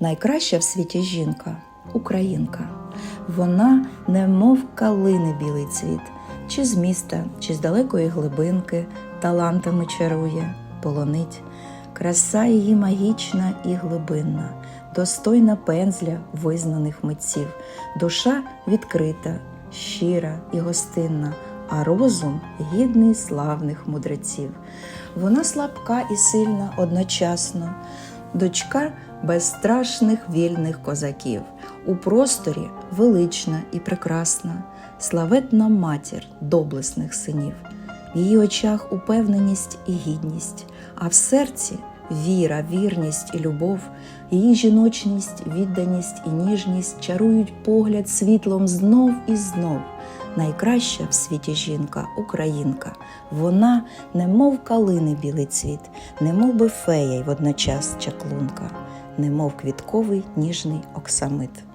Найкраща в світі жінка українка. Вона, немов калини білий цвіт, чи з міста, чи з далекої глибинки, талантами чарує, полонить. Краса її магічна і глибинна, достойна пензля визнаних митців, душа відкрита, щира і гостинна, а розум гідний славних мудреців. Вона слабка і сильна одночасно, дочка безстрашних вільних козаків, у просторі велична і прекрасна, славетна матір доблесних синів. В її очах упевненість і гідність, а в серці віра, вірність і любов, її жіночність, відданість і ніжність чарують погляд світлом знов і знов. Найкраща в світі жінка українка. Вона, немов калини білий цвіт, немов би фея й водночас чаклунка, немов квітковий ніжний оксамит.